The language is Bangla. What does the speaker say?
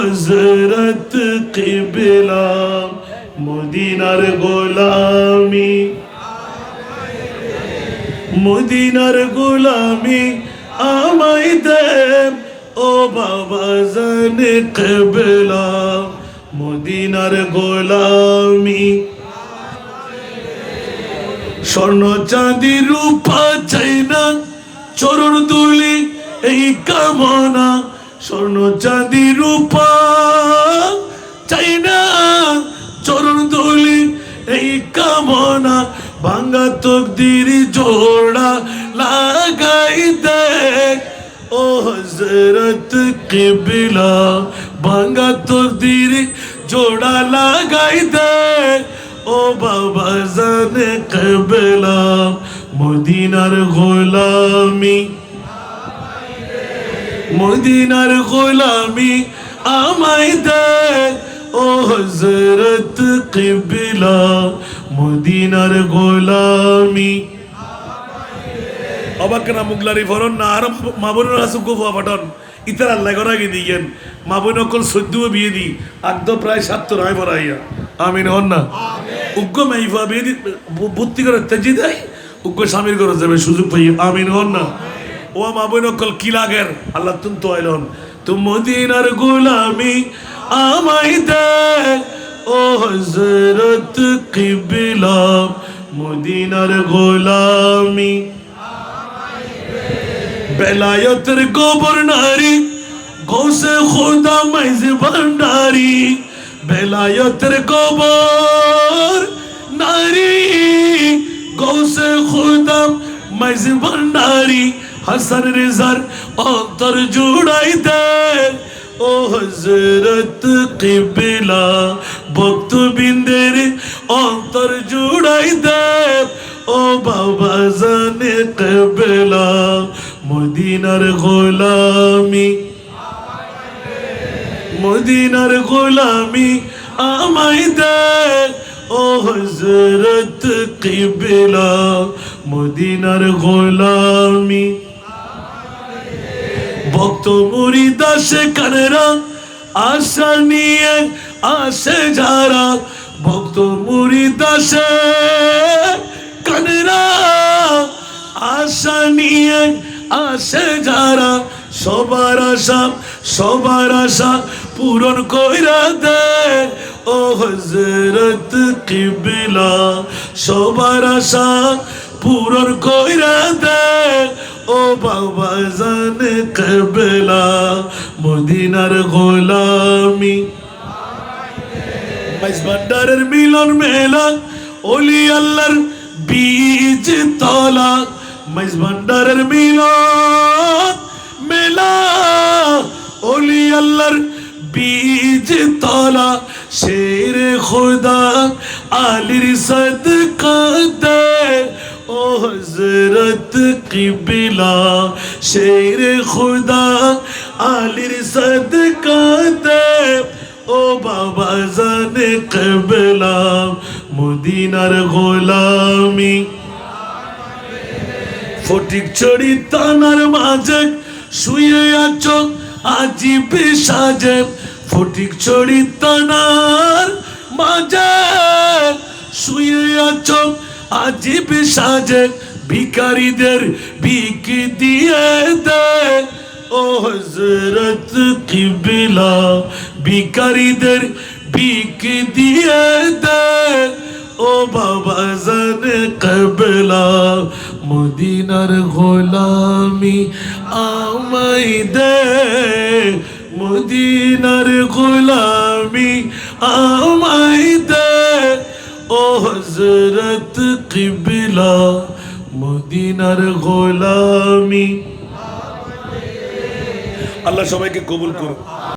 হজরত কিবলা, মদিনার গোলামি। মদিনার গোলামি আমায় দেব ও বাবা জানে কবলা, মদিনার গোলামি। স্বর্ণ চাঁদি রূপা চাই না, চরণ তুলি এই কামনা। স্বর্ণ চাঁদি রূপা। চাই না চরণ তুলি এই কামনা ভাঙ্গা তকদির জোড়া লাগাই দেখ। ও হজরত কিবলা ভাঙ্গা তকদির জোড়া লাগাই দেখ। ও বাবা জানে কবলা, মদিনার গোলামি মদিনার গোলামি আমায় দে ও হজরত কিবলা মদিনার গোলামি। অবাক না মুগলারি ফরন না আর মাবুনুর হাসুক গোফা পাঠন। ইতার আল্লাহ করা গিয়ে দিয়েন। মাবুন অকল সদ্যও বিয়ে দি আগদ প্রায় সাত রায় বরাইয়া আমিন হন না? উগ্র মাইফা বিয়ে দি বুদ্ধি করে তেজি দেয় উগ্র স্বামীর করে যাবে সুযোগ পাই আমিন হন না? ও মাবুন অকল কি লাগের? আল্লাহ তুম তো আইলন। তুম মদিনার গোলামি আমায় দে ও হজরত কিবলা, মদিনার গোলামি বেলায়তের গোবর নারী, গোসে খোদা মাইজ ভান্ডারি। বেলায়তের গোবর নারী, গোসে খোদা মাইজ ভান্ডারি। হাসান রেজার অন্তর জুড়াই দে ও হজরত কিবলা, ভক্তবিন্দের অন্তর জুড়াই ও বাবা জানে কবলা, মদিনার গোলামি। মদিনার গোলামি আমায় ও হজরত কিবলা, মদিনার গোলামি। ভক্ত মুড়ি দাসে কানেরা, আশা নিয়ে আসে যারা। ভক্ত মুড়ি দাসে কানেরা, আশা নিয়ে আসে যারা। সবার আশা সবার আশা পূরণ কইরা দে ও হজরত কিবিলা, সবার আশা পূরণ কইরা দে ও বাবা, জানে কবলা মদিনার গোলামি। ভান্ডারের মিলন মেলা, ওলি আল্লাহর বীজ তলা। মাইজ ভান্ডারের মিলন মেলা, ওলি আল্লাহর বীজ তলা। শের খোদা, আলির সদকা দে ও হজরত কিবলা, শের খুদা, আলির সদকা দে ও বাবা জানে কবলা, মদিনার গোলামি। ফটিক চড়ি তানার মাঝে শুয়ে আছো, আজিব সাজে। ফটিক চড়ি তানার মাঝে শুয়ে আছো, আজিব সাজে। ভিকারীদের ভিক দিয়ে দে। ও হজরত কিবলা ভিকারীদের ভিক দিয়ে দে। ও বাবা জানে কবলা, মদিনার গোলামি আমাই দে। মদিনার গোলামি আমাই দে। ও হজরত কিবলা মদিনার গোলামি। আল্লাহ সবাইকে কবুল করুন।